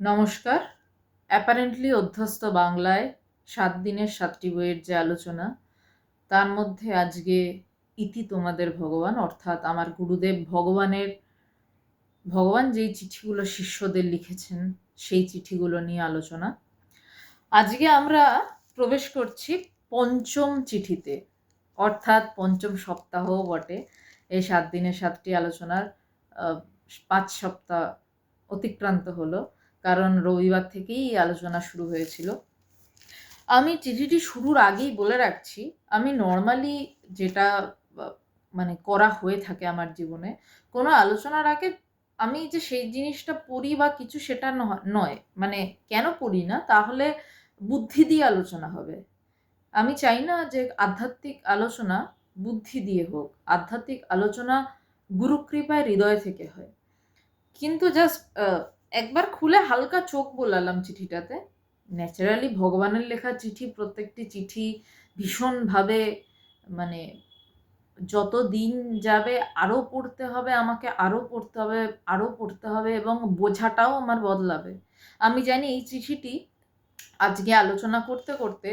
নমস্কার। অ্যাপারেন্টলি অধ্যস্ত বাংলায় সাত দিনের সাতটি বইয়ের যে আলোচনা, তার মধ্যে আজকে ইতি তোমাদের ভগবান, অর্থাৎ আমার গুরুদেব ভগবানের, ভগবান যেই চিঠিগুলো শিষ্যদের লিখেছেন, সেই চিঠিগুলো নিয়ে আলোচনা। আজকে আমরা প্রবেশ করছি পঞ্চম চিঠিতে, অর্থাৎ পঞ্চম সপ্তাহ বটে এই সাত দিনের সাতটি আলোচনার পাঁচ সপ্তাহ অতিক্রান্ত হলো। কারণ রবিবার থেকেই আলোচনা শুরু হয়েছিল। আমি চিঠিটি শুরুর আগেই বলে রাখছি, আমি নর্মালি যেটা মানে করা হয়ে থাকে আমার জীবনে, কোনো আলোচনার আগে আমি যে সেই জিনিসটা পড়ি বা কিছু সেটা নয় মানে কেন পড়ি না, তাহলে বুদ্ধি দিয়ে আলোচনা হবে। আমি চাই না যে আধ্যাত্মিক আলোচনা বুদ্ধি দিয়ে হোক, আধ্যাত্মিক আলোচনা গুরুকৃপায় হৃদয় থেকে হয়। কিন্তু জাস্ট একবার খুলে হালকা চোখ বোলালাম চিঠিটাতে। ন্যাচারালি ভগবানের লেখা চিঠি, প্রত্যেকটি চিঠি ভীষণভাবে মানে যত দিন যাবে আরও পড়তে হবে, আমাকে আরও পড়তে হবে আরও পড়তে হবে এবং বোঝাটাও আমার বদলাবে। আমি জানি এই চিঠিটি আজকে আলোচনা করতে করতে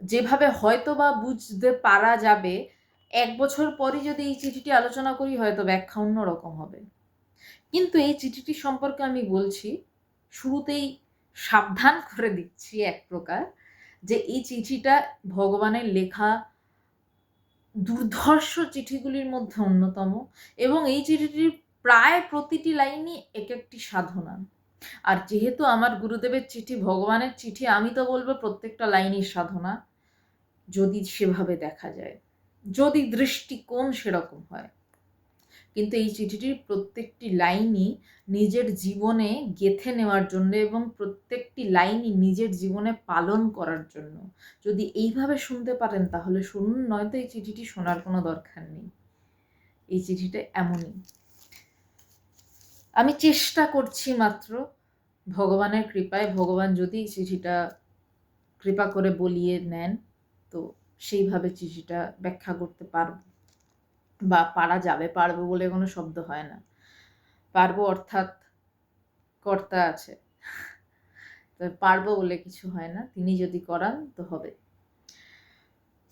যেভাবে হয়তো বা বুঝতে পারা যাবে, এক বছর পরই যদি এই চিঠিটি আলোচনা করি হয়তো ব্যাখ্যা অন্যরকম হবে। কিন্তু এই চিঠিটি সম্পর্কে আমি বলছি, শুরুতেই সাবধান করে দিচ্ছি এক প্রকার যে এই চিঠিটা ভগবানের লেখা দুর্ধর্ষ চিঠিগুলির মধ্যে অন্যতম এবং এই চিঠিটির প্রায় প্রতিটি লাইনই এক একটি সাধনা। আর যেহেতু আমার গুরুদেবের চিঠি ভগবানের চিঠি, আমি তো বলব প্রত্যেকটা লাইনই সাধনা, যদি সেভাবে দেখা যায়, যদি দৃষ্টিকোণ সেরকম হয়। কিন্তু এই চিঠিটির প্রত্যেকটি লাইনই নিজের জীবনে গেথে নেওয়ার জন্য এবং প্রত্যেকটি লাইনই নিজের জীবনে পালন করার জন্য। যদি এইভাবে শুনতে পারেন, তাহলে শুনুন, নয়তো এই চিঠিটি শোনার কোনো দরকার নেই। এই চিঠিটা এমনই। আমি চেষ্টা করছি মাত্র ভগবানের কৃপায়। ভগবান যদি চিঠিটা কৃপা করে বলিয়ে নেন, তো সেইভাবে চিঠিটা ব্যাখ্যা করতে পারব। বা পারা যাবে, পারব বলে কোনো শব্দ হয় না। পারব অর্থাৎ কর্তা আছে। পারব বলে কিছু হয় না, তিনি যদি করান তো হবে।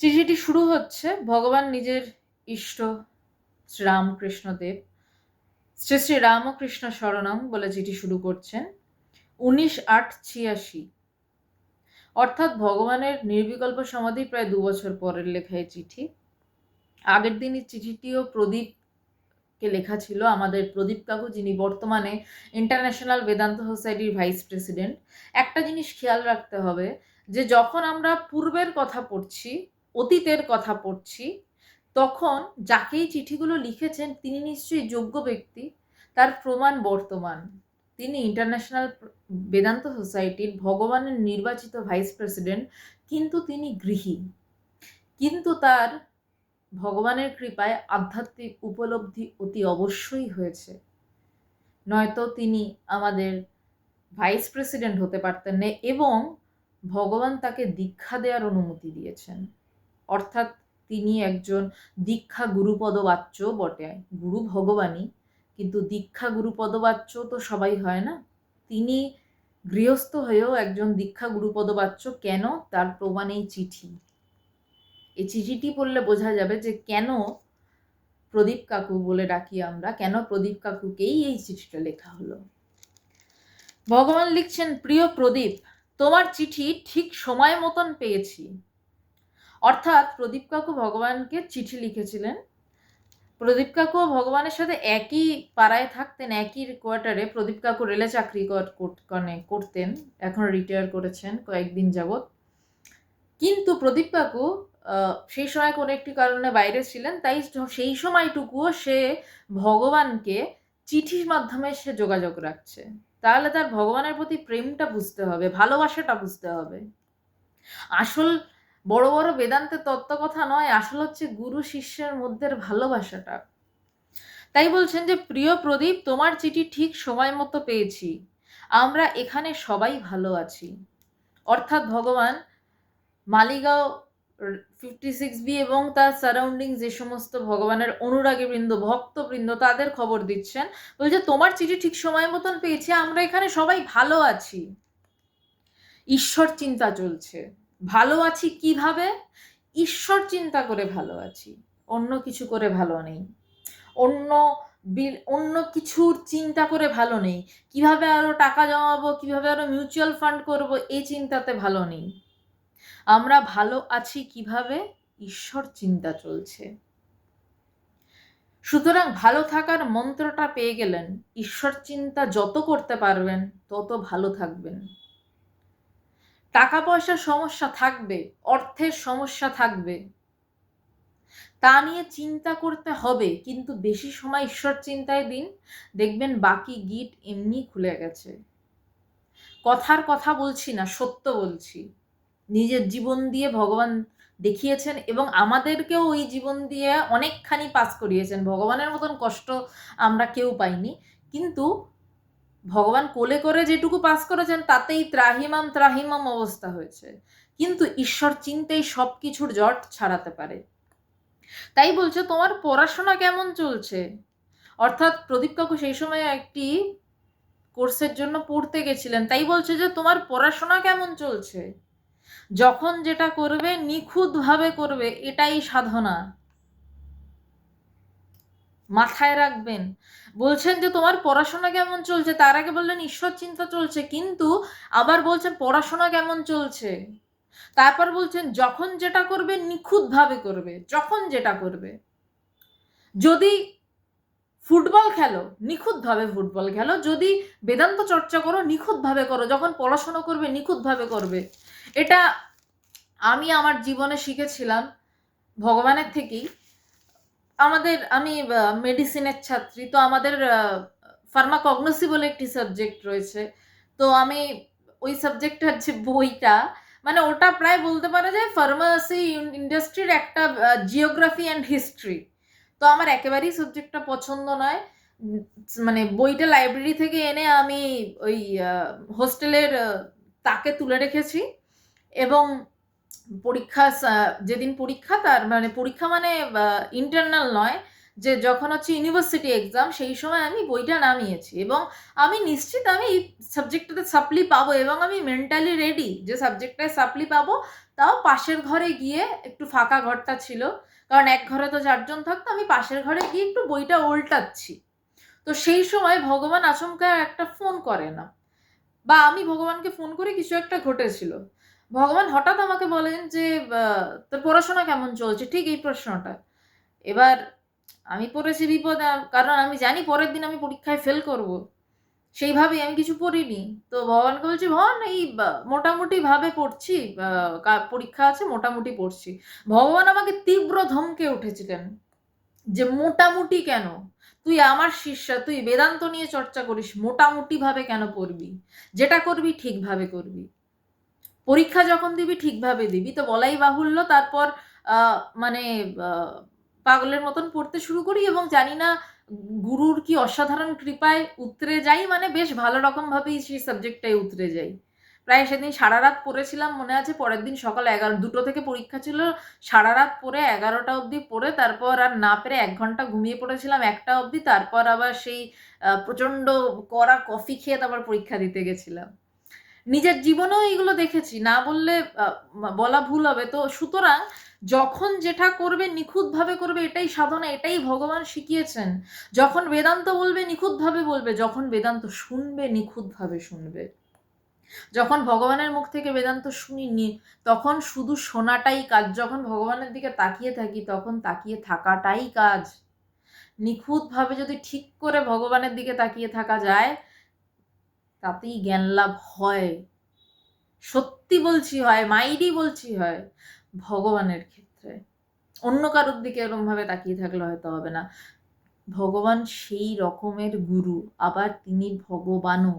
চিঠিটি শুরু হচ্ছে, ভগবান নিজের ইষ্ট শ্রীরামকৃষ্ণদেব, শ্রী শ্রী রামকৃষ্ণ শরণম বলে চিঠি শুরু করছেন, উনিশ আট ছিয়াশি। অর্থাৎ ভগবানের নির্বিকল্প সমাধি প্রায় দু বছর পরের লেখায় চিঠি। আগের দিনই চিঠিটিও প্রদীপকে লেখা ছিল আমাদের প্রদীপ কাকু, যিনি বর্তমানে ইন্টারন্যাশনাল বেদান্ত সোসাইটির ভাইস প্রেসিডেন্ট একটা জিনিস খেয়াল রাখতে হবে যে, যখন আমরা পূর্বের কথা পড়ছি, অতীতের কথা পড়ছি, তখন যাকেই চিঠিগুলো লিখেছেন, তিনি নিশ্চয়ই যোগ্য ব্যক্তি। তার প্রমাণ বর্তমান। তিনি ইন্টারন্যাশনাল বেদান্ত সোসাইটির ভগবানের নির্বাচিত ভাইস প্রেসিডেন্ট কিন্তু তিনি গৃহী। কিন্তু তার ভগবানের কৃপায় আধ্যাত্মিক উপলব্ধি অতি অবশ্যই হয়েছে। নয়তো তিনি আমাদের ভাইস প্রেসিডেন্ট হতে পারতেন না এবং ভগবান তাকে দীক্ষা দেওয়ার অনুমতি দিয়েছেন। অর্থাৎ তিনি একজন দীক্ষা গুরুপদবাচ্য বটে, গুরু ভগবানই। কিন্তু দীক্ষা গুরুপদবাচ্য তো সবাই হয় না। তিনি গৃহস্থ হয়েও একজন দীক্ষা গুরুপদবাচ্য কেন? তার প্রমাণ এই চিঠি। এই চিঠিটি পড়লে বোঝা যাবে যে কেন প্রদীপ কাকু বলে ডাকি আমরা, কেন প্রদীপ কাকুকেই এই চিঠিটা লেখা হলো? ভগবান লিখছেন, প্রিয় প্রদীপ, তোমার চিঠি ঠিক সময় মতন পেয়েছি। অর্থাৎ প্রদীপ কাকু ভগবানকে চিঠি লিখেছিলেন। প্রদীপ কাকু ভগবানের সাথে একই পাড়ায় থাকতেন, একই কোয়ার্টারে প্রদীপ কাকু রেলে চাকরি কর- কর- মানে করতেন এখন রিটায়ার করেছেন কয়েকদিন যাবৎ। কিন্তু প্রদীপ কাকু সেই সময় কোনো একটি কারণে বাইরে ছিলেন, তাই সেই সময়টুকুও সে ভগবানকে চিঠির মাধ্যমে সে যোগাযোগ রাখছে। তাহলে তার ভগবানের প্রতি প্রেমটা বুঝতে হবে, ভালোবাসাটা বুঝতে হবে। আসল বড় বড় বেদান্তের তত্ত্ব কথা নয়, আসল হচ্ছে গুরু শিষ্যের মধ্যের ভালোবাসাটা। তাই বলছেন যে, প্রিয় প্রদীপ, তোমার চিঠি ঠিক সময় মতো পেয়েছি। আমরা এখানে সবাই ভালো আছি। অর্থাৎ ভগবান মালিগাঁও ফিফটি সিক্স বি এবং তার সারাউন্ডিং যে সমস্ত ভগবানের অনুরাগী অনুরাগীবৃন্দ ভক্তবৃন্দ, তাদের খবর দিচ্ছেন। বলছে, তোমার চিঠি ঠিক সময় মতন পেয়েছে, আমরা এখানে সবাই ভালো আছি। ঈশ্বর চিন্তা চলছে। ভালো আছি কীভাবে? ঈশ্বর চিন্তা করে ভালো আছি। অন্য কিছু করে ভালো নেই। অন্য বিল, অন্য কিছুর চিন্তা করে ভালো নেই। কীভাবে আরও টাকা জমাবো, কীভাবে আরও মিউচুয়াল ফান্ড করব এই চিন্তাতে ভালো নেই। আমরা ভালো আছি কীভাবে? ঈশ্বর চিন্তা চলছে। সুতরাং ভালো থাকার মন্ত্রটা পেয়ে গেলেন। ঈশ্বর চিন্তা যত করতে পারবেন, তত ভালো থাকবেন। টাকা পয়সার সমস্যা থাকবে, অর্থের সমস্যা থাকবে। তা নিয়ে চিন্তা করতে হবে, কিন্তু বেশি সময় ঈশ্বর চিন্তায় দিন। দেখবেন বাকি গিট এমনি খুলে গেছে। কথার কথা বলছি না, সত্য বলছি। নিজের জীবন দিয়ে ভগবান দেখিয়েছেন এবং আমাদেরকেও ওই জীবন দিয়ে অনেকখানি পাস করিয়েছেন। ভগবানের মতন কষ্ট আমরা কেউ পাইনি। কিন্তু ভগবান কোলে করে যেটুকু পাস করেছেন, তাতেই ত্রাহিমাম ত্রাহিমাম অবস্থা হয়েছে। কিন্তু ঈশ্বর চিন্তেই সব কিছুর জট ছাড়াতে পারে। তাই বলছে, তোমার পড়াশোনা কেমন চলছে? অর্থাৎ প্রদীপ কাকু সেই সময় একটি কোর্সের জন্য পড়তে গেছিলেন। তাই বলছে যে, তোমার পড়াশোনা কেমন চলছে? যখন যেটা করবে, নিখুঁতভাবে করবে, এটাই সাধনা। মাথায় রাখবেন। বলছেন যে, তোমার পড়াশোনা কেমন চলছে? তার আগে বললেন, ঈশ্বর চিন্তা চলছে। কিন্তু আবার বলছেন, পড়াশোনা কেমন চলছে? তারপর বলছেন, যখন যেটা করবে, নিখুঁতভাবে করবে। যখন যেটা করবে। যদি ফুটবল খেলো, নিখুঁতভাবে ফুটবল খেলো। যদি বেদান্ত চর্চা করো, নিখুঁতভাবে করো। যখন পড়াশোনা করবে, নিখুঁতভাবে করবে। এটা আমি আমার জীবনে শিখেছিলাম ভগবানের থেকেই। আমাদের, আমি মেডিসিনের ছাত্রী। তো আমাদের ফার্মাকগনোসি বলে একটি সাবজেক্ট রয়েছে। তো আমি ওই সাবজেক্টের যে বইটা মানে ওটা প্রায় বলতে পারে যে ফার্মাসি ইন্ডাস্ট্রির একটা জিওগ্রাফি অ্যান্ড হিস্ট্রি তো আমার একেবারেই সাবজেক্টটা পছন্দ নয়। মানে বইটা লাইব্রেরি থেকে এনে আমি ওই হোস্টেলের তাকে তুলে রেখেছি এবং পরীক্ষা যেদিন পরীক্ষা তার মানে পরীক্ষা মানে ইন্টারনাল নয়, যে যখন হচ্ছে ইউনিভার্সিটি এক্সাম সেই সময় আমি বইটা নামিয়েছি এবং আমি নিশ্চিত আমি এই সাবজেক্টটাতে সাপ্লি পাবো এবং আমি মেন্টালি রেডি যে সাবজেক্টটায় সাপ্লি পাবো। তাও পাশের ঘরে গিয়ে একটু ফাঁকা ঘরটা ছিল। কারণ এক ঘরে তো চারজন থাকতো, আমি পাশের ঘরে গিয়ে একটু বইটা উল্টাচ্ছি। তো সেই সময় ভগবান আচমকা একটা ফোন করে না। বা আমি ভগবানকে ফোন করে, কিছু একটা ঘটেছিল। ভগবান হঠাৎ আমাকে বলেন যে তোর পড়াশোনা কেমন চলছে? ঠিক এই প্রশ্নটা। এবার আমি পড়েছি বিপদে, কারণ আমি জানি পরের দিন আমি পরীক্ষায় ফেল করব। সেইভাবেই আমি কিছু পড়িনি। তো ভগবানকে বলছি, ভগবান, এই মোটামুটি ভাবে পড়ছি পরীক্ষা আছে, মোটামুটি পড়ছি। ভগবান আমাকে তীব্র ধমকে উঠেছিলেন যে, মোটামুটি কেন? তুই আমার শিষ্যা, তুই বেদান্ত নিয়ে চর্চা করিস মোটামুটি ভাবে কেন পড়বি? যেটা করবি, ঠিকভাবে করবি। পরীক্ষা যখন দিবি, ঠিকভাবে দিবি। তো বলাই বাহুল্য, তারপর মানে পাগলের মতন পড়তে শুরু করি এবং জানি না গুরুর কি অসাধারণ কৃপায় উতরে যাই? মানে বেশ ভালো রকমভাবেই সেই সাবজেক্টটাই উতরে যাই। প্রায় সেদিন সারা রাত পড়েছিলাম মনে আছে, পরের দিন সকাল এগারো, দুটো থেকে পরীক্ষা ছিল সারা রাত পড়ে এগারোটা অবধি পড়ে তারপর আর না পেরে এক ঘণ্টা ঘুমিয়ে পড়েছিলাম একটা অবধি, তারপর আবার সেই প্রচণ্ড কড়া কফি খেয়ে তারপর পরীক্ষা দিতে গেছিলাম। নিজের জীবনেও এইগুলো দেখেছি। না বললে বলা ভুল হবে। তো সুতরাং যখন যেটা করবে নিখুঁতভাবে করবে এটাই সাধনা, এটাই ভগবান শিখিয়েছেন। যখন বেদান্ত বলবে নিখুঁতভাবে বলবে, যখন বেদান্ত শুনবে নিখুঁতভাবে শুনবে। যখন ভগবানের মুখ থেকে বেদান্ত শুনিনি, তখন শুধু শোনাটাই কাজ। যখন ভগবানের দিকে তাকিয়ে থাকি, তখন তাকিয়ে থাকাটাই কাজ। নিখুঁতভাবে যদি ঠিক করে ভগবানের দিকে তাকিয়ে থাকা যায়, তাতেই জ্ঞান লাভ হয়। সত্যি বলছি হয়, মাইরি বলছি হয়। ভগবানের ক্ষেত্রে। অন্য কারোর দিকে এরমভাবে তাকিয়ে থাকলে হয়তো হবে না। ভগবান সেই রকমের গুরু, আবার তিনি ভগবানও।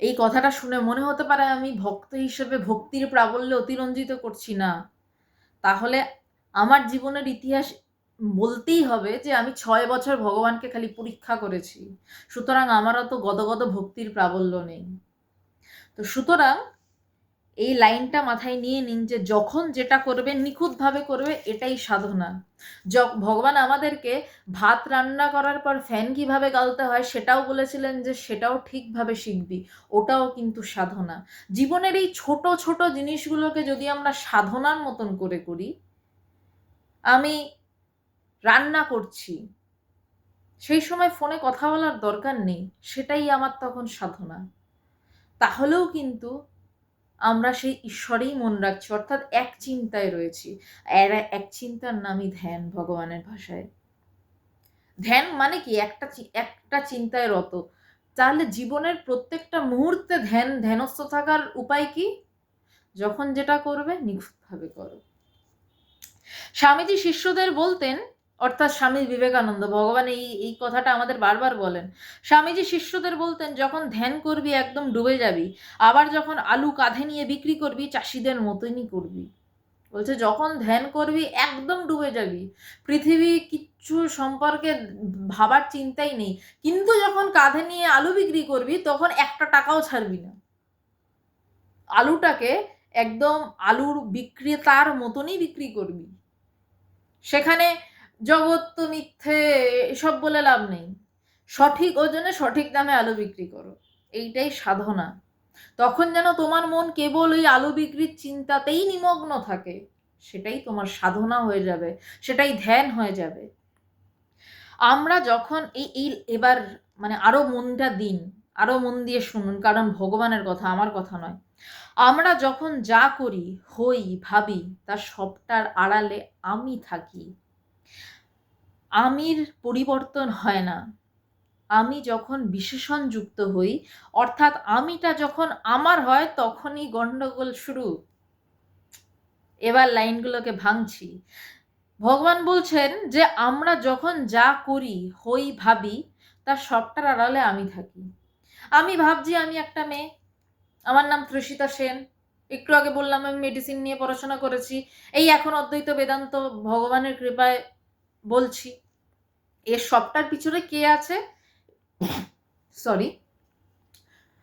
এই কথাটা শুনে মনে হতে পারে আমি ভক্ত হিসেবে ভক্তির প্রাবল্যে অতিরঞ্জিত করছি না। তাহলে আমার জীবনের ইতিহাস বলতেই হবে যে আমি ছয় বছর ভগবানকে খালি পরীক্ষা করেছি। সুতরাং আমারও তো গদগদ ভক্তির প্রাবল্য নেই। তো সুতরাং এই লাইনটা মাথায় নিয়ে নিন যে যখন যেটা করবে, নিখুঁতভাবে করবে, এটাই সাধনা। য- ভগবান আমাদেরকে ভাত রান্না করার পর ফ্যান কীভাবে গালতে হয় সেটাও বলেছিলেন যে সেটাও ঠিকভাবে শিখবি, ওটাও কিন্তু সাধনা। জীবনের এই ছোট ছোট জিনিসগুলোকে যদি আমরা সাধনার মতন করে করি, আমি রান্না করছি, সেই সময় ফোনে কথা বলার দরকার নেই, সেটাই আমার তখন সাধনা। তাহলেও কিন্তু আমরা সেই ঈশ্বরেই মন রাখছি, অর্থাৎ এক চিন্তায় রয়েছি। এক চিন্তার নামই ধ্যান ভগবানের ভাষায়। ধ্যান মানে কি? একটা একটা চিন্তায় রত। তাহলে জীবনের প্রত্যেকটা মুহূর্তে ধ্যান, ধ্যানস্থ থাকার উপায় কি? যখন যেটা করবে, নিখুঁতভাবে করো। স্বামীজি শিষ্যদের বলতেন অর্থাৎ স্বামী বিবেকানন্দ, ভগবান এই এই কথাটা আমাদের বারবার বলেন। স্বামীজি শিষ্যদের বলতেন, যখন ধ্যান করবি, একদম ডুবে যাবি। আবার যখন আলু কাঁধে নিয়ে বিক্রি করবি, চাষিদের মতনই করবি। বলছে, যখন ধ্যান করবি, একদম ডুবে যাবি। পৃথিবী কিচ্ছু সম্পর্কে ভাবার চিন্তাই নেই। কিন্তু যখন কাঁধে নিয়ে আলু বিক্রি করবি, তখন একটা টাকাও ছাড়বি না। আলুটাকে একদম আলুর বিক্রেতার মতনই বিক্রি করবি। সেখানে জগৎ তো মিথ্যে, এসব বলে লাভ নেই। সঠিক ওজনে সঠিক দামে আলু বিক্রি করো। এইটাই সাধনা। তখন যেন তোমার মন কেবল ওই আলু বিক্রির চিন্তাতেই নিমগ্ন থাকে। সেটাই তোমার সাধনা হয়ে যাবে, সেটাই ধ্যান হয়ে যাবে। আমরা যখন এই এই এবার মানে আরও মনটা দিন, আরও মন দিয়ে শুনুন, কারণ ভগবানের কথা, আমার কথা নয়। আমরা যখন যা করি, হই, ভাবি, তার সবটার আড়ালে আমি থাকি। আমির পরিবর্তন হয় না। আমি যখন বিশেষণ যুক্ত হই, অর্থাৎ আমিটা যখন আমার হয়, তখনই গণ্ডগোল শুরু। এবার লাইনগুলোকে ভাঙছি। ভগবান বলছেন যে, আমরা যখন যা করি, হই ভাবি, তার সবটার আড়ালে আমি থাকি। আমি ভাবছি, আমি একটা মেয়ে। আমার নাম ত্রিষিতা সেন। একটু আগে বললাম, আমি মেডিসিন নিয়ে পড়াশোনা করেছি। এই এখন অদ্বৈত বেদান্ত ভগবানের কৃপায় বলছি। এর সবটার পিছনে কে আছে? সরি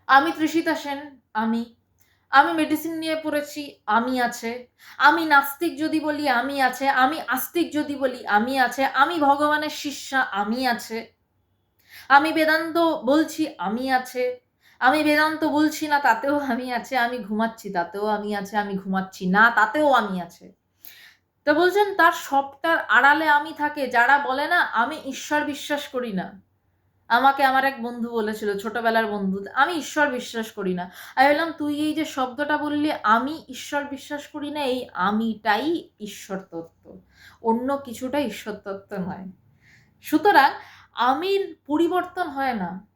আমি ত্রিষিতা সেন, আমি। আমি মেডিসিন নিয়ে পড়েছি, আমি আছে। আমি নাস্তিক যদি বলি, আমি আছে। আমি আস্তিক যদি বলি, আমি আছে। আমি ভগবানের শিষ্যা, আমি আছে। আমি বেদান্ত বলছি, আমি আছে। আমি বেদান্ত বলছি না, তাতেও আমি আছে। আমি ঘুমাচ্ছি, তাতেও আমি আছে। আমি ঘুমাচ্ছি না, তাতেও আমি আছে। তো বলছেন, তার সবটার আড়ালে আমি থাকে, যারা বলে না, আমি ঈশ্বর বিশ্বাস করি না। আমাকে আমার এক বন্ধু বলেছিল, ছোটবেলার বন্ধু, আমি ঈশ্বর বিশ্বাস করি না। আমি বললাম, তুই এই যে শব্দটা বললি, আমি ঈশ্বর বিশ্বাস করি না, এই আমিটাই ঈশ্বর তত্ত্ব অন্য কিছুটা ঈশ্বর তত্ত্ব নয়। সুতরাং আমির পরিবর্তন হয় না।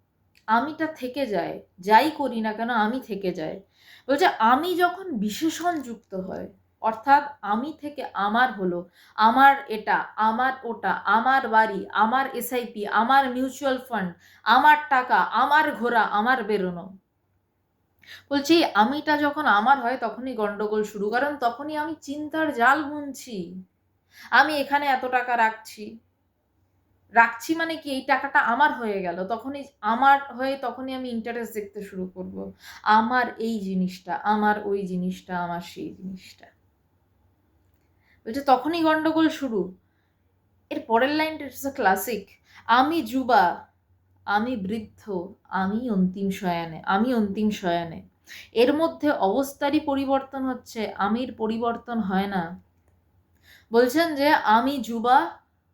আমিটা থেকে যায়, যাই করি না কেন, আমি থেকে যায়। বলছে, আমি যখন বিশেষণ যুক্ত হয় অর্থাৎ আমি থেকে আমার হলো, আমার এটা, আমার ওটা, আমার বাড়ি, আমার এসআইপি আমার মিউচুয়াল ফান্ড আমার টাকা, আমার ঘোরা আমার বেরোনো। বলছি, আমিটা যখন আমার হয় তখনই গন্ডগোল শুরু, কারণ তখনই আমি চিন্তার জাল বুনছি। আমি এখানে এত টাকা রাখছি। রাখছি মানে কি? এই টাকাটা আমার হয়ে গেল, তখনই আমার হয়ে তখনই আমি ইন্টারেস্ট দেখতে শুরু করব। আমার এই জিনিসটা, আমার ওই জিনিসটা, আমার সেই জিনিসটা। বলছে তখনই গন্ডগোল শুরু। এর পরের লাইনটা ইটস আ ক্লাসিক আমি যুবা, আমি বৃদ্ধ, আমি অন্তিম শয়ানে, আমি অন্তিম শয়ানে। এর মধ্যে অবস্থারই পরিবর্তন হচ্ছে, আমির পরিবর্তন হয় না। বলছেন যে আমি যুবা,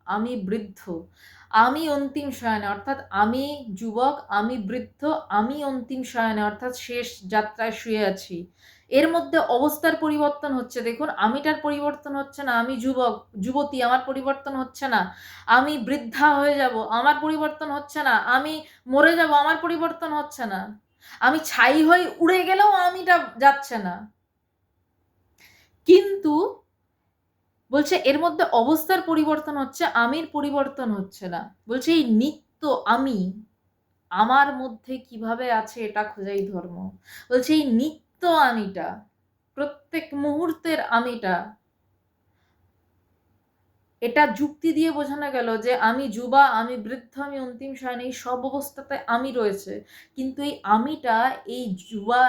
আমি বৃদ্ধ, আমি অন্তিম শয়নে, অর্থাৎ আমি যুবক, আমি বৃদ্ধ, আমি অন্তিম শয়নে, অর্থাৎ শেষ যাত্রায় শুয়ে আছি। এর মধ্যে অবস্থার পরিবর্তন হচ্ছে। দেখুন, আমিটার পরিবর্তন হচ্ছে না, আমি যুবক, যুবতী, আমার পরিবর্তন হচ্ছে না। আমি বৃদ্ধা হয়ে যাব, আমার পরিবর্তন হচ্ছে না। আমি মরে যাব, আমার পরিবর্তন হচ্ছে না। আমি ছাই হয়ে উড়ে গেলেও আমিটা যাচ্ছে না। কিন্তু বলছে, এর মধ্যে অবস্থার পরিবর্তন হচ্ছে, আমির পরিবর্তন হচ্ছে না। বলছে, এই নিত্য আমি আমার মধ্যে কীভাবে আছে এটা খোঁজাই ধর্ম। বলছে, এই নিত্য আমিটা, প্রত্যেক মুহূর্তের আমিটা। এটা যুক্তি দিয়ে বোঝানো গেল যে আমি যুবা, আমি বৃদ্ধ, আমি অন্তিম শয়ন এই সব অবস্থাতে আমি রয়েছে। কিন্তু এই আমিটা, এই যুবা,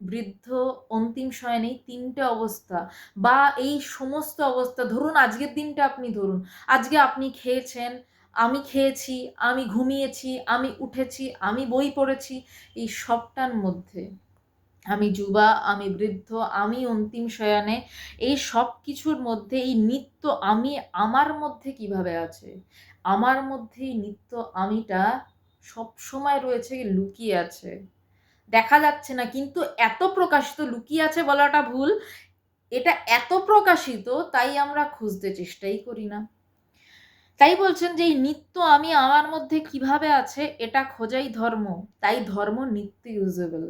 বৃদ্ধ, অন্তিম শয়ন এই তিনটে অবস্থা বা এই সমস্ত অবস্থা, ধরুন আজকের দিনটা আপনি ধরুন, আজকে আপনি খেয়েছেন, আমি খেয়েছি, আমি ঘুমিয়েছি, আমি উঠেছি, আমি বই পড়েছি, এই সবটার মধ্যে আমি যুবা, আমি বৃদ্ধ, আমি অন্তিম শয়ানে, এই সব কিছুর মধ্যে, এই নিত্য আমি আমার মধ্যে কীভাবে আছে? আমার মধ্যে এই নিত্য আমিটা সব সময় রয়েছে, লুকিয়ে আছে। দেখা যাচ্ছে না, কিন্তু এত প্রকাশিত, লুকিয়ে আছে বলাটা ভুল। এটা এত প্রকাশিত, তাই আমরা খুঁজতে চেষ্টাই করি না। তাই বলছেন যে, এই নিত্য আমি আমার মধ্যে কীভাবে আছে, এটা খোঁজাই ধর্ম। তাই ধর্ম নিত্য ইউজেবল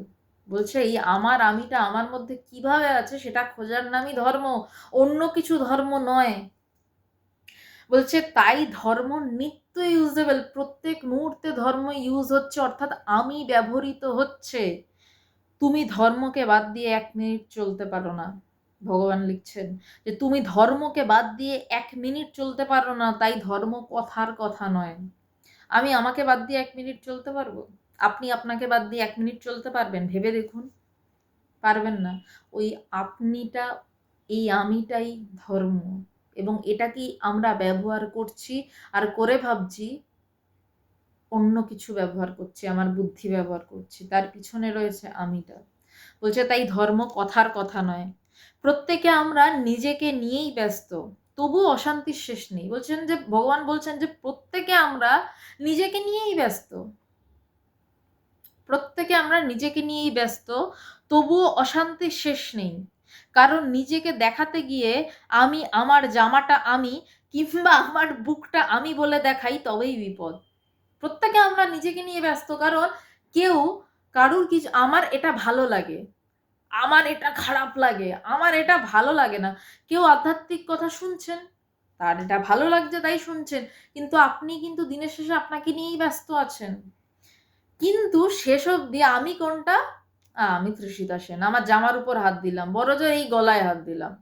বলছে, এই আমার আমিটা আমার মধ্যে কীভাবে আছে? সেটা খোঁজার নামই ধর্ম, অন্য কিছু ধর্ম নয়। বলছে, তাই ধর্ম নিত্য ইউজেবল প্রত্যেক মুহূর্তে ধর্ম ইউজ হচ্ছে, অর্থাৎ আমি ব্যবহৃত হচ্ছে। তুমি ধর্মকে বাদ দিয়ে এক মিনিট চলতে পারো না। ভগবান লিখছেন যে, তুমি ধর্মকে বাদ দিয়ে এক মিনিট চলতে পারো না, তাই ধর্ম কথার কথা নয়। আমি আমাকে বাদ দিয়ে এক মিনিট চলতে পারব? আপনি আপনাকে বাদ দিয়ে এক মিনিট চলতে পারবেন? ভেবে দেখুন। পারবেন না। ওই আপনিটা, এই আমিটাই ধর্ম। এবং এটাকেই আমরা ব্যবহার করছি আর করে ভাবছি? অন্য কিছু ব্যবহার করছি, আমার বুদ্ধি ব্যবহার করছি, তার পিছনে রয়েছে আমিটা। বলছে, তাই ধর্ম কথার কথা নয়। প্রত্যেকে আমরা নিজেকে নিয়েই ব্যস্ত। তবু অশান্তির শেষ নেই। বলছেন যে, ভগবান বলছেন যে, প্রত্যেকে আমরা নিজেকে নিয়েই ব্যস্ত। প্রত্যেকে আমরা নিজেকে নিয়েই ব্যস্ত, তবুও অশান্তির শেষ নেই। কারণ নিজেকে দেখাতে গিয়ে আমি, আমার জামাটা আমি কিংবা আমার বুকটা আমি বলে দেখাই তবেই বিপদ। প্রত্যেকে আমরা নিজেকে নিয়ে ব্যস্ত, কারণ কেউ কারুর কিছু, আমার এটা ভালো লাগে। আমার এটা খারাপ লাগে, আমার এটা ভালো লাগে না। কেউ আধ্যাত্মিক কথা শুনছেন? তার এটা ভালো লাগছে তাই শুনছেন। কিন্তু আপনি কিন্তু দিনের শেষে আপনাকে নিয়েই ব্যস্ত আছেন। কিন্তু শেষ অব্দি আমি কোনটা? আমি তৃষিতা সেন। আমার জামার উপর হাত দিলাম বড় জোর এই গলায় হাত দিলাম।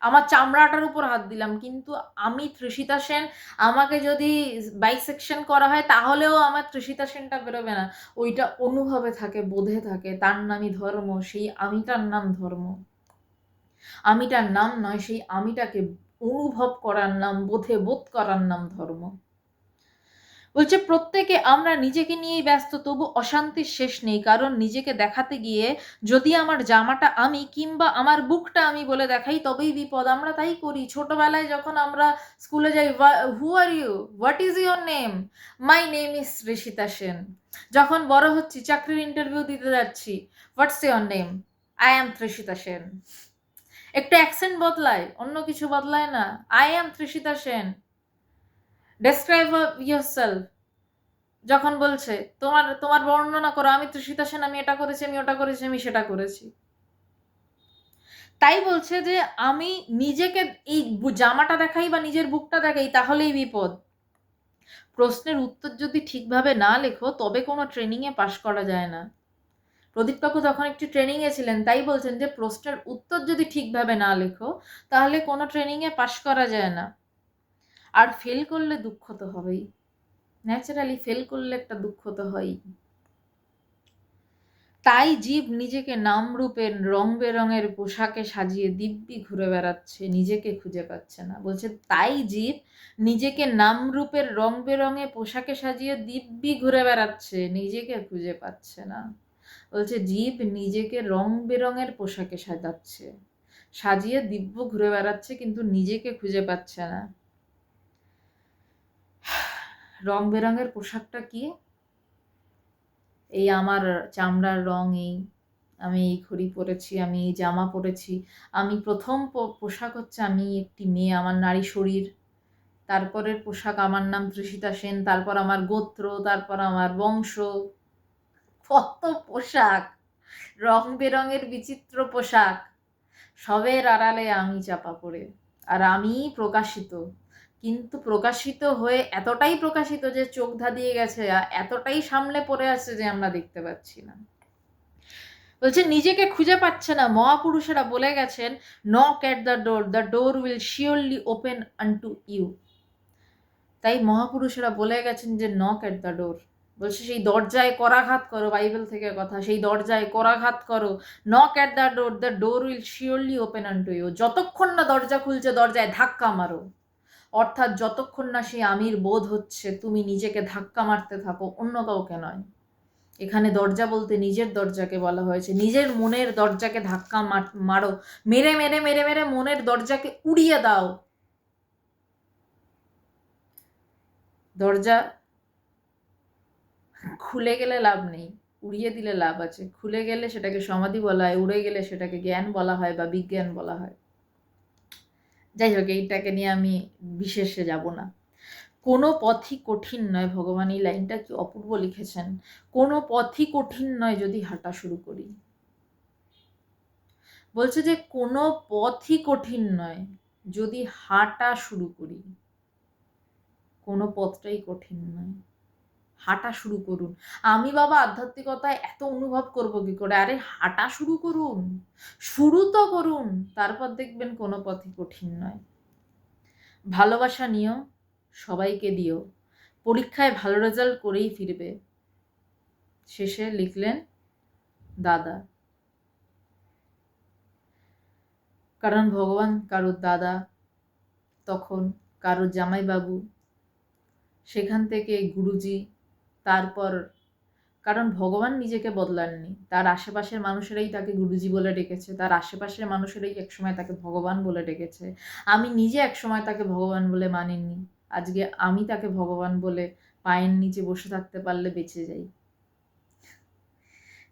আমার চামড়াটার উপর হাত দিলাম। কিন্তু আমি তৃষিতা সেন, আমাকে যদি বাইসেকশন করা হয় তাহলেও আমার তৃষিতা সেনটা বেরোবে না। ওইটা অনুভবে থাকে, বোধে থাকে, তার নামই ধর্ম, সেই আমিটার নাম ধর্ম। আমিটার নাম নয়, সেই আমিটাকে অনুভব করার নাম, বোধে বোধ করার নাম ধর্ম। বলছে, প্রত্যেকে আমরা নিজেকে নিয়েই ব্যস্ত, তবু অশান্তির শেষ নেই। কারণ নিজেকে দেখাতে গিয়ে যদি আমার জামাটা আমি কিংবা আমার বুকটা আমি বলে দেখাই, তবেই বিপদ। আমরা তাই করি। ছোটবেলায় যখন আমরা স্কুলে যাই who are you what is your name my name is Rishita Sen যখন বড় হচ্ছি, চাকরির ইন্টারভিউ দিতে যাচ্ছি what's your name I am Trishita Sen একটু অ্যাকসেন্ট বদলায়, অন্য কিছু বদলায় না। I am Trishita Sen describe yourself যখন বলছে, তোমার তোমার বর্ণনা করো, আমি তৃষিতা সেন, আমি এটা করেছি, আমি ওটা করেছি, আমি সেটা করেছি। তাই বলছে যে, আমি নিজেকে এই জামাটা দেখাই বা নিজের বুকটা দেখাই, তাহলেই বিপদ। প্রশ্নের উত্তর যদি ঠিকভাবে না লেখো, তবে কোনো ট্রেনিংয়ে পাশ করা যায় না। প্রদীপ কাকু তখন একটি ট্রেনিংয়ে ছিলেন, তাই বলছেন যে, প্রশ্নের উত্তর যদি ঠিকভাবে না লেখো, তাহলে কোনো ট্রেনিংয়ে পাশ করা যায় না। আর ফেল করলে দুঃখ তো হবেই। ন্যাচারালি ফেল করলে একটা দুঃখ তো হয়ই। তাই জীব নিজেকে নাম রূপের রং বেরঙের পোশাকে সাজিয়ে দিব্যি ঘুরে বেড়াচ্ছে, নিজেকে খুঁজে পাচ্ছে না। বলছে, তাই জীব নিজেকে নাম রূপের রং বেরঙে পোশাকে সাজিয়ে দিব্যি ঘুরে বেড়াচ্ছে, নিজেকে খুঁজে পাচ্ছে না। বলছে, জীব নিজেকে রং বেরঙের পোশাকে সাজাচ্ছে, সাজিয়ে দিব্য ঘুরে বেড়াচ্ছে, কিন্তু নিজেকে খুঁজে পাচ্ছে না। রং বেরঙের পোশাকটা কি? এই আমার চামড়ার রং এই। আমি এই ঘড়ি পরেছি, আমি এই জামা পরেছি। আমি প্রথম পোশাক হচ্ছে আমি একটি মেয়ে, আমার নারী শরীর। তারপরের পোশাক আমার নাম তৃষিতা সেন, তারপর আমার গোত্র, তারপর আমার বংশ। কত পোশাক! রং বেরঙের বিচিত্র পোশাক। সবের আড়ালে আমি চাপা পড়ে। আর আমি প্রকাশিত। কিন্তু প্রকাশিত হয়ে এতটাই প্রকাশিত যে চোখ ধাঁধিয়ে গেছে এতটাই সামনে পড়ে আছে যে আমরা দেখতে পাচ্ছি না। বলছে, নিজেকে খুঁজে পাচ্ছে না। মহাপুরুষেরা বলে গেছেন knock at the door the door will surely open unto you তাই মহাপুরুষেরা বলে গেছেন যে নক অ্যাট দ্য ডোর বলছে, সেই দরজায় করাঘাত করো, বাইবেল থেকে কথা, সেই দরজায় করাঘাত করো। Knock at the door the door will surely open unto you যতক্ষণ না দরজা খুলছে, দরজায় ধাক্কা মারো। অর্থাৎ যতক্ষণ না সেই আমির বোধ হচ্ছে তুমি নিজেকে ধাক্কা মারতে থাকো, অন্য কাউকে নয়। এখানে দরজা বলতে নিজের দরজাকে বলা হয়েছে। নিজের মনের দরজাকে ধাক্কা মারো, মেরে। মেরে মেরে মেরে মনের দরজাকে উড়িয়ে দাও। দরজা খুলে গেলে লাভ নেই। উড়িয়ে দিলে লাভ আছে। খুলে গেলে সেটাকে সমাধি বলা হয়, উড়ে গেলে সেটাকে জ্ঞান বলা হয় বা বিজ্ঞান বলা হয়। যাই হোক, এইটাকে নিয়ে আমি বিশেষে যাব না। কোনো পথই কঠিন নয়, ভগবান এই লাইনটা কি অপূর্ব লিখেছেন। কোনো পথই কঠিন নয় যদি হাঁটা শুরু করি। বলছে যে, কোনো পথই কঠিন নয় যদি হাঁটা শুরু করি। কোনো পথটাই কঠিন নয়। হাঁটা শুরু করুন। আমি বাবা আধ্যাত্মিকতায় এত অনুভব করব কি করে? আরে হাঁটা শুরু করুন, শুরু তো করুন, তারপর দেখবেন কোনো পথই কঠিন নয়। ভালোবাসা নিও, সবাইকে দিও। পরীক্ষায় ভালো রেজাল্ট করেই ফিরবে। শেষে লিখলেন, দাদা। কারণ ভগবান কারোর দাদা, তখন কারোর জামাইবাবু, সেখান থেকে গুরুজি তারপর, কারণ ভগবান নিজেকে বদলাননি। তার আশেপাশের মানুষেরাই তাকে গুরুজি বলে ডেকেছে। তার আশেপাশের মানুষেরাই একসময় তাকে ভগবান বলে ডেকেছে। আমি নিজে একসময় তাকে ভগবান বলে মানিনি। আজকে আমি তাকে ভগবান বলে পায়ের নিচে বসে থাকতে পারলে বেঁচে যাই।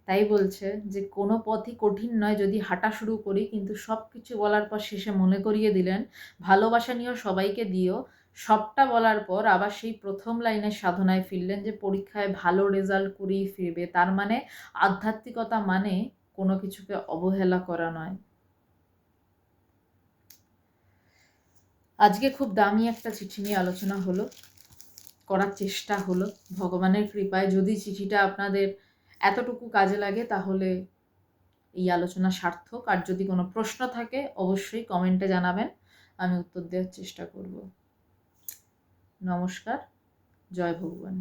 তাই বলছে যে, কোনো পথই কঠিন নয় যদি হাঁটা শুরু করি, কিন্তু সব কিছু বলার পর শেষে মনে করিয়ে দিলেন, ভালোবাসা নিয়েও সবাইকে দিও সবটা বলার পর আবার সেই প্রথম লাইনের সাধনায় ফিরলেন যে পরীক্ষায় ভালো রেজাল্ট করেই ফিরবে। তার মানে আধ্যাত্মিকতা মানে কোনো কিছুকে অবহেলা করা নয়। আজকে খুব দামি একটা চিঠি নিয়ে আলোচনা হলো, করার চেষ্টা হলো। ভগবানের কৃপায় যদি চিঠিটা আপনাদের এতটুকু কাজে লাগে তাহলে এই আলোচনা সার্থক। আর যদি কোনো প্রশ্ন থাকে অবশ্যই কমেন্টে জানাবেন, আমি উত্তর দেওয়ার চেষ্টা করব। নমস্কার জয় ভগবান।